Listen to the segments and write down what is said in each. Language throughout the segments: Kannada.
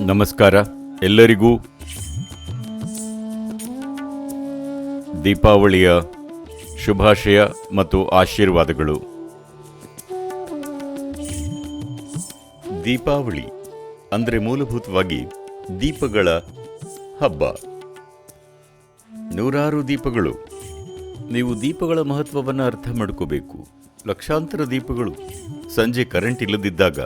ನಮಸ್ಕಾರ. ಎಲ್ಲರಿಗೂ ದೀಪಾವಳಿಯ ಶುಭಾಶಯ ಮತ್ತು ಆಶೀರ್ವಾದಗಳು. ದೀಪಾವಳಿ ಅಂದರೆ ಮೂಲಭೂತವಾಗಿ ದೀಪಗಳ ಹಬ್ಬ. ನೂರಾರು ದೀಪಗಳು. ನೀವು ದೀಪಗಳ ಮಹತ್ವವನ್ನು ಅರ್ಥ ಮಾಡ್ಕೋಬೇಕು. ಲಕ್ಷಾಂತರ ದೀಪಗಳು. ಸಂಜೆ ಕರೆಂಟ್ ಇಲ್ಲದಿದ್ದಾಗ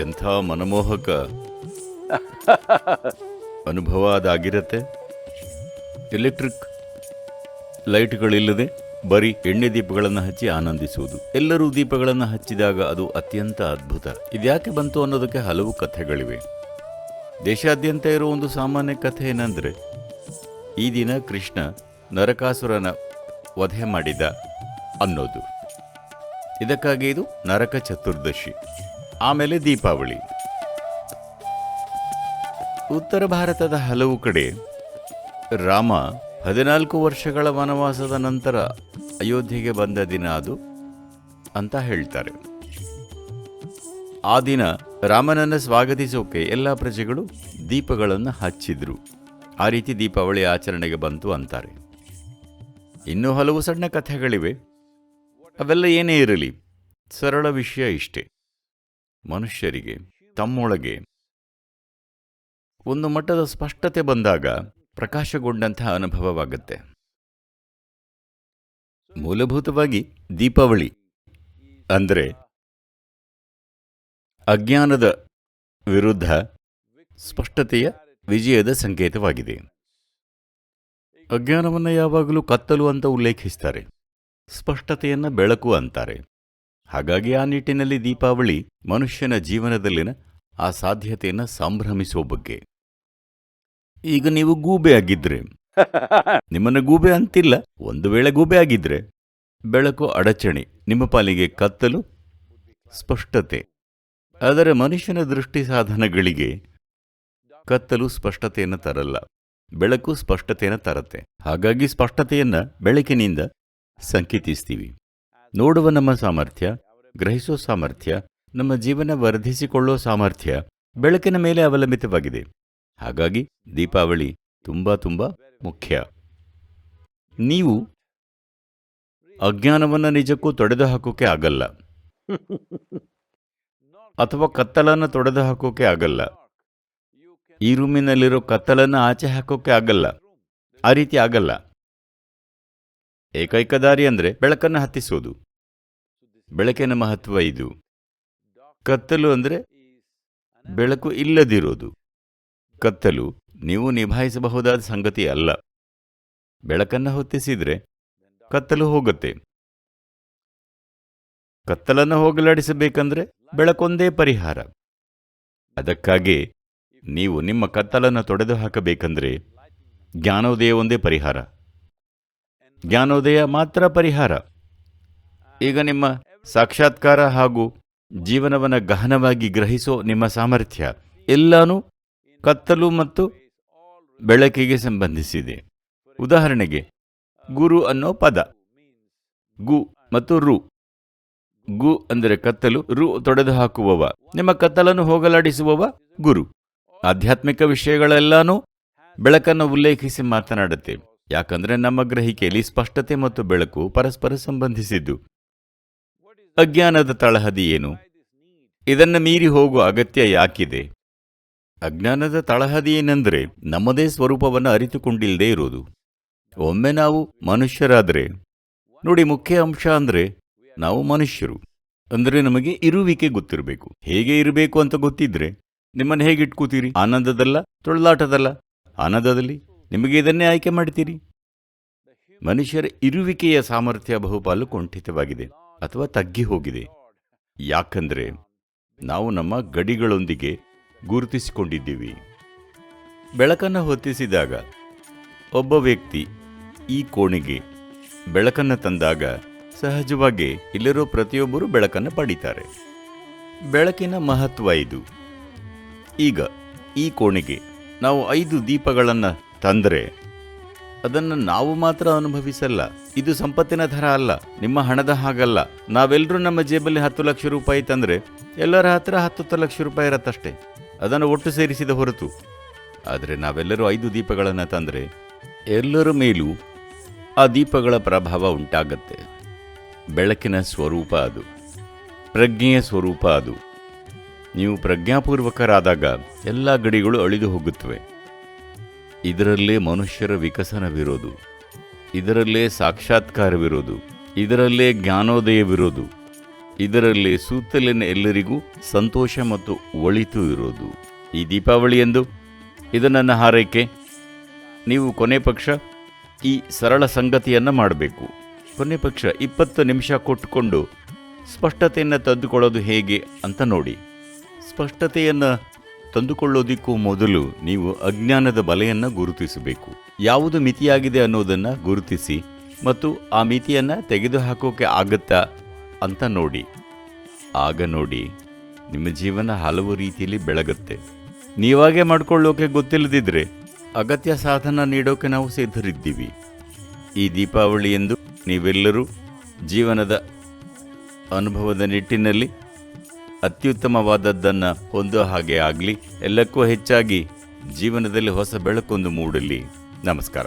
ಎಂಥ ಮನಮೋಹಕ. ಅನುಭವ ಅದಾಗಿರತ್ತೆ. ಎಲೆಕ್ಟ್ರಿಕ್ ಲೈಟ್ಗಳಿಲ್ಲದೆ ಬರೀ ಎಣ್ಣೆ ದೀಪಗಳನ್ನು ಹಚ್ಚಿ ಆನಂದಿಸುವುದು. ಎಲ್ಲರೂ ದೀಪಗಳನ್ನು ಹಚ್ಚಿದಾಗ ಅದು ಅತ್ಯಂತ ಅದ್ಭುತ. ಇದ್ಯಾಕೆ ಬಂತು ಅನ್ನೋದಕ್ಕೆ ಹಲವು ಕಥೆಗಳಿವೆ. ದೇಶಾದ್ಯಂತ ಇರೋ ಒಂದು ಸಾಮಾನ್ಯ ಕಥೆ ಏನಂದರೆ ಈ ದಿನ ಕೃಷ್ಣ ನರಕಾಸುರನ ವಧೆ ಮಾಡಿದ ಅನ್ನೋದು. ಇದಕ್ಕಾಗಿ ಇದು ನರಕ ಚತುರ್ದಶಿ. ಆಮೇಲೆ ದೀಪಾವಳಿ. ಉತ್ತರ ಭಾರತದ ಹಲವು ಕಡೆ ರಾಮ ಹದಿನಾಲ್ಕು ವರ್ಷಗಳ ವನವಾಸದ ನಂತರ ಅಯೋಧ್ಯೆಗೆ ಬಂದ ದಿನ ಅದು ಅಂತ ಹೇಳ್ತಾರೆ. ಆ ದಿನ ರಾಮನನ್ನು ಸ್ವಾಗತಿಸೋಕೆ ಎಲ್ಲ ಪ್ರಜೆಗಳು ದೀಪಗಳನ್ನು ಹಚ್ಚಿದ್ರು. ಆ ರೀತಿ ದೀಪಾವಳಿ ಆಚರಣೆಗೆ ಬಂತು ಅಂತಾರೆ. ಇನ್ನೂ ಹಲವು ಸಣ್ಣ ಕಥೆಗಳಿವೆ. ಅವೆಲ್ಲ ಏನೇ ಇರಲಿ, ಸರಳ ವಿಷಯ ಇಷ್ಟೇ. ಮನುಷ್ಯರಿಗೆ, ತಮ್ಮೊಳಗೆ. ಒಂದು ಮಟ್ಟದ ಸ್ಪಷ್ಟತೆ ಬಂದಾಗ ಪ್ರಕಾಶಗೊಂಡಂತಹ ಅನುಭವವಾಗುತ್ತೆ. ಮೂಲಭೂತವಾಗಿ ದೀಪಾವಳಿ ಅಂದರೆ ಅಜ್ಞಾನದ ವಿರುದ್ಧ ಸ್ಪಷ್ಟತೆಯ ವಿಜಯದ ಸಂಕೇತವಾಗಿದೆ. ಅಜ್ಞಾನವನ್ನು ಯಾವಾಗಲೂ ಕತ್ತಲು ಅಂತ ಉಲ್ಲೇಖಿಸ್ತಾರೆ. ಸ್ಪಷ್ಟತೆಯನ್ನು ಬೆಳಕು ಅಂತಾರೆ. ಹಾಗಾಗಿ ಆ ನಿಟ್ಟಿನಲ್ಲಿ ದೀಪಾವಳಿ ಮನುಷ್ಯನ ಜೀವನದಲ್ಲಿನ ಆ ಸಾಧ್ಯತೆಯನ್ನು ಸಂಭ್ರಮಿಸುವ ಬಗ್ಗೆ. ಈಗ ನೀವು ಗೂಬೆ ಆಗಿದ್ರೆ. ನಿಮ್ಮನ್ನು ಗೂಬೆ ಅಂತಿಲ್ಲ ಒಂದು ವೇಳೆ ಗೂಬೆ ಆಗಿದ್ರೆ. ಬೆಳಕು ಅಡಚಣೆ ನಿಮ್ಮ ಪಾಲಿಗೆ ಕತ್ತಲು ಸ್ಪಷ್ಟತೆ. ಆದರೆ ಮನುಷ್ಯನ ದೃಷ್ಟಿ ಸಾಧನಗಳಿಗೆ ಕತ್ತಲು ಸ್ಪಷ್ಟತೆಯನ್ನು ತರಲ್ಲ. ಬೆಳಕು ಸ್ಪಷ್ಟತೆಯನ್ನು ತರತ್ತೆ. ಹಾಗಾಗಿ ಸ್ಪಷ್ಟತೆಯನ್ನು ಬೆಳಕಿನಿಂದ ಸಂಕೇತಿಸ್ತೀವಿ. ನೋಡುವ ನಮ್ಮ ಸಾಮರ್ಥ್ಯ ಗ್ರಹಿಸೋ ಸಾಮರ್ಥ್ಯ, ನಮ್ಮ ಜೀವನ ವರ್ಧಿಸಿಕೊಳ್ಳೋ ಸಾಮರ್ಥ್ಯ ಬೆಳಕಿನ ಮೇಲೆ ಅವಲಂಬಿತವಾಗಿದೆ. ಹಾಗಾಗಿ ದೀಪಾವಳಿ ತುಂಬಾ ತುಂಬಾ ಮುಖ್ಯ. ನೀವು ಅಜ್ಞಾನವನ್ನು ನಿಜಕ್ಕೂ ತೊಡೆದು ಹಾಕೋಕೆ ಆಗಲ್ಲ. ಅಥವಾ ಕತ್ತಲನ್ನು ತೊಡೆದು ಹಾಕೋಕೆ ಆಗಲ್ಲ. ಈ ರೂಮಿನಲ್ಲಿರೋ ಕತ್ತಲನ್ನು ಆಚೆ ಹಾಕೋಕೆ ಆಗಲ್ಲ. ಆ ರೀತಿ ಆಗಲ್ಲ. ಏಕೈಕ ದಾರಿ ಅಂದ್ರೆ ಬೆಳಕನ್ನು ಹತ್ತಿಸೋದು ಬೆಳಕಿನ ಮಹತ್ವ ಇದು. ಕತ್ತಲು ಅಂದ್ರೆ ಬೆಳಕು ಇಲ್ಲದಿರೋದು ಕತ್ತಲು ನೀವು ನಿಭಾಯಿಸಬಹುದಾದ ಸಂಗತಿ ಅಲ್ಲ. ಬೆಳಕನ್ನು ಹೊತ್ತಿಸಿದ್ರೆ ಕತ್ತಲು ಹೋಗುತ್ತೆ. ಕತ್ತಲನ್ನು ಹೋಗಲಾಡಿಸಬೇಕಂದ್ರೆ ಬೆಳಕೊಂದೇ ಪರಿಹಾರ. ಅದಕ್ಕಾಗಿ ನೀವು ನಿಮ್ಮ ಕತ್ತಲನ್ನು ತೊಡೆದು ಹಾಕಬೇಕಂದ್ರೆ ಜ್ಞಾನೋದಯ ಒಂದೇ ಪರಿಹಾರ. ಜ್ಞಾನೋದಯ ಮಾತ್ರ ಪರಿಹಾರ. ಈಗ ನಿಮ್ಮ ಸಾಕ್ಷಾತ್ಕಾರ ಹಾಗೂ ಜೀವನವನ್ನು ಗಹನವಾಗಿ ಗ್ರಹಿಸೋ ನಿಮ್ಮ ಸಾಮರ್ಥ್ಯ ಎಲ್ಲಾನು ಕತ್ತಲು ಮತ್ತು ಬೆಳಕಿಗೆ ಸಂಬಂಧಿಸಿದೆ. ಉದಾಹರಣೆಗೆ ಗುರು ಅನ್ನೋ ಪದ. ಗು ಮತ್ತು ರು. ಗು ಅಂದರೆ ಕತ್ತಲು, ರು ತೊಡೆದು ಹಾಕುವವ. ನಿಮ್ಮ ಕತ್ತಲನ್ನು ಹೋಗಲಾಡಿಸುವವ ಗುರು. ಆಧ್ಯಾತ್ಮಿಕ ವಿಷಯಗಳೆಲ್ಲಾನು ಬೆಳಕನ್ನು ಉಲ್ಲೇಖಿಸಿ ಮಾತನಾಡುತ್ತೆ. ಯಾಕಂದ್ರೆ ನಮ್ಮ ಗ್ರಹಿಕೆಯಲ್ಲಿ ಸ್ಪಷ್ಟತೆ ಮತ್ತು ಬೆಳಕು ಪರಸ್ಪರ ಸಂಬಂಧಿಸಿದ್ದು. ಅಜ್ಞಾನದ ತಳಹದಿ ಏನು? ಇದನ್ನು ಮೀರಿ ಹೋಗುವ ಅಗತ್ಯ ಯಾಕಿದೆ? ಅಜ್ಞಾನದ ತಳಹದಿ ಏನೆಂದರೆ ನಮ್ಮದೇ ಸ್ವರೂಪವನ್ನು ಅರಿತುಕೊಂಡಿಲ್ಲದೆ ಇರೋದು ಒಮ್ಮೆ ನಾವು ಮನುಷ್ಯರಾದರೆ, ನೋಡಿ ಮುಖ್ಯ ಅಂಶ ಅಂದರೆ ನಾವು ಮನುಷ್ಯರು. ಅಂದರೆ ನಮಗೆ ಇರುವಿಕೆ ಗೊತ್ತಿರಬೇಕು. ಹೇಗೆ ಇರಬೇಕು ಅಂತ ಗೊತ್ತಿದ್ರೆ, ನಿಮ್ಮನ್ನು ಹೇಗೆ ಇಟ್ಕೋತೀರಿ ಆನಂದದಲ್ಲ ತೊಳಲಾಟದಲ್ಲ ಆನಂದದಲ್ಲಿ? ನಿಮಗೆ ಇದನ್ನೇ ಆಯ್ಕೆ ಮಾಡ್ತೀರಿ ಮನುಷ್ಯರ ಇರುವಿಕೆಯ ಸಾಮರ್ಥ್ಯ ಬಹುಪಾಲು ಕುಂಠಿತವಾಗಿದೆ ಅಥವಾ ತಗ್ಗಿ ಹೋಗಿದೆ ಯಾಕಂದ್ರೆ ನಾವು ನಮ್ಮ ಗಡಿಗಳೊಂದಿಗೆ ಗುರುತಿಸಿಕೊಂಡಿದ್ದೀವಿ. ಬೆಳಕನ್ನು ಹೊತ್ತಿಸಿದಾಗ ಒಬ್ಬ ವ್ಯಕ್ತಿ ಈ ಕೋಣೆಗೆ ಬೆಳಕನ್ನು ತಂದಾಗ ಸಹಜವಾಗಿ ಇಲ್ಲಿರೋ ಪ್ರತಿಯೊಬ್ಬರು ಬೆಳಕನ್ನು ಪಡೀತಾರೆ. ಬೆಳಕಿನ ಮಹತ್ವ ಇದು. ಈಗ ಈ ಕೋಣೆಗೆ ನಾವು ಐದು ದೀಪಗಳನ್ನು ತಂದರೆ ಅದನ್ನು ನಾವು ಮಾತ್ರ ಅನುಭವಿಸಲ್ಲ. ಇದು ಸಂಪತ್ತಿನ ಥರ ಅಲ್ಲ. ನಿಮ್ಮ ಹಣದ ಹಾಗಲ್ಲ. ನಾವೆಲ್ಲರೂ ನಮ್ಮ ಜೇಬಲ್ಲಿ ಹತ್ತು ಲಕ್ಷ ರೂಪಾಯಿ ತಂದರೆ ಎಲ್ಲರ ಹತ್ರ ಹತ್ತು ಲಕ್ಷ ರೂಪಾಯಿ ಇರತ್ತಷ್ಟೇ. ಅದನ್ನು ಒಟ್ಟು ಸೇರಿಸಿದ ಹೊರತು. ಆದರೆ ನಾವೆಲ್ಲರೂ ಐದು ದೀಪಗಳನ್ನು ತಂದರೆ ಎಲ್ಲರ ಮೇಲೂ ಆ ದೀಪಗಳ ಪ್ರಭಾವ ಉಂಟಾಗತ್ತೆ. ಬೆಳಕಿನ ಸ್ವರೂಪ ಅದು. ಪ್ರಜ್ಞೆಯ ಸ್ವರೂಪ ಅದು. ನೀವು ಪ್ರಜ್ಞಾಪೂರ್ವಕರಾದಾಗ ಎಲ್ಲ ಗಡಿಗಳು ಅಳಿದು ಹೋಗುತ್ತವೆ. ಇದರಲ್ಲೇ ಮನುಷ್ಯರ ವಿಕಸನವಿರೋದು. ಇದರಲ್ಲೇ ಸಾಕ್ಷಾತ್ಕಾರವಿರೋದು. ಇದರಲ್ಲೇ ಜ್ಞಾನೋದಯವಿರೋದು. ಇದರಲ್ಲೇ ಸುತ್ತಲಿನ ಎಲ್ಲರಿಗೂ ಸಂತೋಷ ಮತ್ತು ಒಳಿತು ಇರೋದು. ಈ ದೀಪಾವಳಿಯಂದು ಇದು ನನ್ನ ಹಾರೈಕೆ ನೀವು ಕೊನೆ ಪಕ್ಷ ಈ ಸರಳ ಸಂಗತಿಯನ್ನು ಮಾಡಬೇಕು. ಕೊನೆ ಪಕ್ಷ ಇಪ್ಪತ್ತು ನಿಮಿಷ ಕೊಟ್ಟುಕೊಂಡು ಸ್ಪಷ್ಟತೆಯನ್ನು ತಂದುಕೊಳ್ಳೋದು ಹೇಗೆ ಅಂತ ನೋಡಿ. ಸ್ಪಷ್ಟತೆಯನ್ನು ತಂದುಕೊಳ್ಳೋದಿಕ್ಕೂ ಮೊದಲು ನೀವು ಅಜ್ಞಾನದ ಬಲೆಯನ್ನು ಗುರುತಿಸಬೇಕು. ಯಾವುದು ಮಿತಿಯಾಗಿದೆ ಅನ್ನೋದನ್ನು ಗುರುತಿಸಿ ಮತ್ತು ಆ ಮಿತಿಯನ್ನು ತೆಗೆದುಹಾಕೋಕೆ ಆಗುತ್ತಾ ಅಂತ ನೋಡಿ. ಆಗ ನೋಡಿ, ನಿಮ್ಮ ಜೀವನ ಹಲವು ರೀತಿಯಲ್ಲಿ ಬೆಳಗುತ್ತೆ. ನೀವಾಗೆ ಮಾಡ್ಕೊಳ್ಳೋಕೆ ಗೊತ್ತಿಲ್ಲದಿದ್ದರೆ ಅಗತ್ಯ ಸಾಧನ ನೀಡೋಕೆ ನಾವು ಸಿದ್ಧರಿದ್ದೀವಿ. ಈ ದೀಪಾವಳಿಯಂದು ನೀವೆಲ್ಲರೂ ಜೀವನದ ಅನುಭವದ ನಿಟ್ಟಿನಲ್ಲಿ ಅತ್ಯುತ್ತಮವಾದದ್ದನ್ನು ಹೊಂದೋ ಹಾಗೆ ಆಗಲಿ ಎಲ್ಲಕ್ಕೂ ಹೆಚ್ಚಾಗಿ ಜೀವನದಲ್ಲಿ ಹೊಸ ಬೆಳಕೊಂದು ಮೂಡಲಿ. ನಮಸ್ಕಾರ.